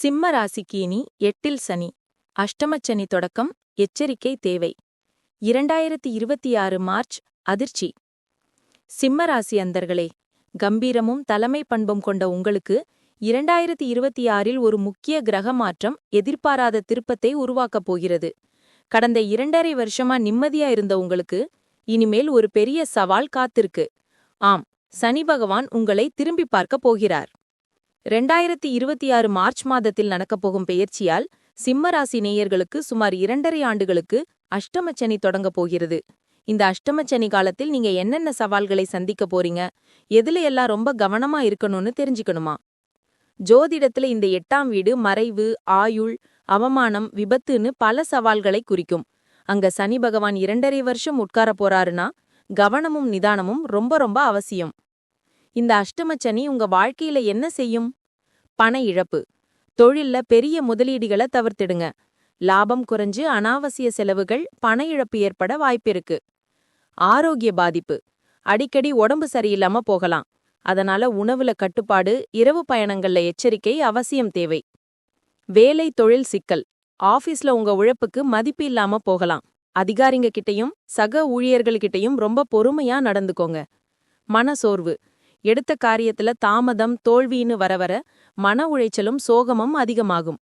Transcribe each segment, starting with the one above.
சிம்ம ராசிக்கு இனி எட்டில் சனி. அஷ்டமச்சனி தொடக்கம் எச்சரிக்கை தேவை. இரண்டாயிரத்தி இருபத்தி ஆறு மார்ச் அதிர்ச்சி. சிம்ம ராசி அந்தர்களே கம்பீரமும் தலைமை பண்பும் கொண்ட உங்களுக்கு இரண்டாயிரத்தி இருபத்தி ஆறில் ஒரு முக்கிய கிரக மாற்றம் எதிர்பாராத திருப்பத்தை உருவாக்கப் போகிறது. கடந்த இரண்டரை வருஷமா நிம்மதியா இருந்த உங்களுக்கு இனிமேல் ஒரு பெரிய சவால் காத்திருக்கு. ஆம் சனி பகவான் உங்களை திரும்பி பார்க்கப் போகிறார். ரெண்டாயிரத்தி இருபத்தி ஆறு மார்ச் மாதத்தில் நடக்கப்போகும் பெயர்ச்சியால் சிம்மராசி நேயர்களுக்கு சுமார் இரண்டரை ஆண்டுகளுக்கு அஷ்டமச்சனி தொடங்கப் போகிறது. இந்த அஷ்டமச்சனி காலத்தில் நீங்க என்னென்ன சவால்களை சந்திக்க போறீங்க? எதுல எல்லாம் ரொம்ப கவனமா இருக்கணும்னு தெரிஞ்சுக்கணுமா? ஜோதிடத்துல இந்த எட்டாம் வீடு மறைவு ஆயுள் அவமானம் விபத்துன்னு பல சவால்களை குறிக்கும். அங்க சனி பகவான் இரண்டரை வருஷம் உட்கார போறாருன்னா கவனமும் நிதானமும் ரொம்ப ரொம்ப அவசியம். இந்த அஷ்டமச்சனி உங்க வாழ்க்கையில என்ன செய்யும்? பண இழப்பு. தொழில்ல பெரிய முதலீடுகளை தவிர்த்திடுங்க. லாபம் குறைஞ்சு அனாவசிய செலவுகள் பண இழப்பு ஏற்பட வாய்ப்பிருக்கு ஆரோக்கிய பாதிப்பு. அடிக்கடி உடம்பு சரியில்லாம போகலாம். அதனால உணவுல கட்டுப்பாடு இரவு பயணங்கள்ல எச்சரிக்கை அவசியம் தேவை. வேலை தொழில் சிக்கல். ஆபீஸ்ல உங்க உழைப்புக்கு மதிப்பு இல்லாம போகலாம். அதிகாரிங்க கிட்டையும் சக ஊழியர்கள்கிட்டையும் ரொம்ப பொறுமையா நடந்துக்கோங்க. மனசோர்வு. எடுத்த காரியத்துல தாமதம் தோல்வின்னு வர வர மன உளைச்சலும் சோகமும் அதிகமாகும்.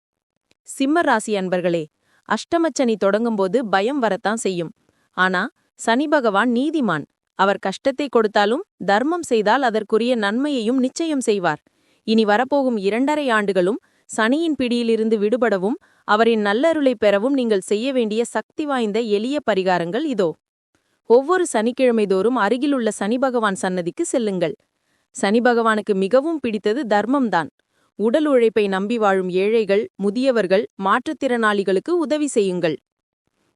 சிம்ம ராசி அன்பர்களே அஷ்டமச்சனி தொடங்கும்போது பயம் வரத்தான் செய்யும். ஆனா சனி பகவான் நீதிமான். அவர் கஷ்டத்தை கொடுத்தாலும் தர்மம் செய்தால் அதற்குரிய நன்மையையும் நிச்சயம் செய்வார். இனி வரப்போகும் இரண்டரை ஆண்டுகளும் சனியின் பிடியிலிருந்து விடுபடவும் அவரின் நல்லருளை பெறவும் நீங்கள் செய்ய வேண்டிய சக்தி வாய்ந்த எளிய பரிகாரங்கள் இதோ. ஒவ்வொரு சனிக்கிழமை தோறும் அருகிலுள்ள சனி பகவான் சன்னதிக்கு செல்லுங்கள். சனி பகவானுக்கு மிகவும் பிடித்தது தர்மம்தான். உடல் உழைப்பை நம்பி வாழும் ஏழைகள் முதியவர்கள் மாற்றுத்திறனாளிகளுக்கு உதவி செய்யுங்கள்.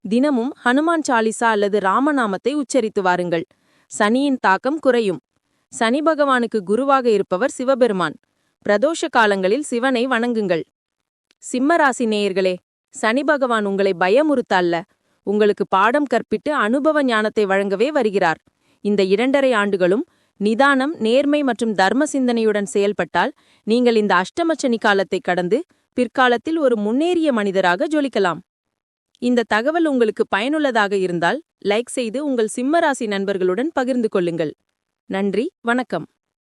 தினமும் ஹனுமான் சாலிசா அல்லது ராமநாமத்தை உச்சரித்து வாருங்கள். சனியின் தாக்கம் குறையும். சனி பகவானுக்கு குருவாக இருப்பவர் சிவபெருமான். பிரதோஷ காலங்களில் சிவனை வணங்குங்கள். சிம்மராசி நேயர்களே சனி பகவான் உங்களை பயமுறுத்த அல்ல உங்களுக்கு பாடம் கற்பிட்டு அனுபவ ஞானத்தை வழங்கவே வருகிறார். இந்த இரண்டரை ஆண்டுகளும் நிதானம் நேர்மை மற்றும் தர்ம சிந்தனையுடன் செயல்பட்டால் நீங்கள் இந்த அஷ்டமச்சனி காலத்தை கடந்து பிற்காலத்தில் ஒரு முன்னேறிய மனிதராக ஜொலிக்கலாம். இந்த தகவல் உங்களுக்கு பயனுள்ளதாக இருந்தால் லைக் செய்து உங்கள் சிம்மராசி நண்பர்களுடன் பகிர்ந்து கொள்ளுங்கள். நன்றி வணக்கம்.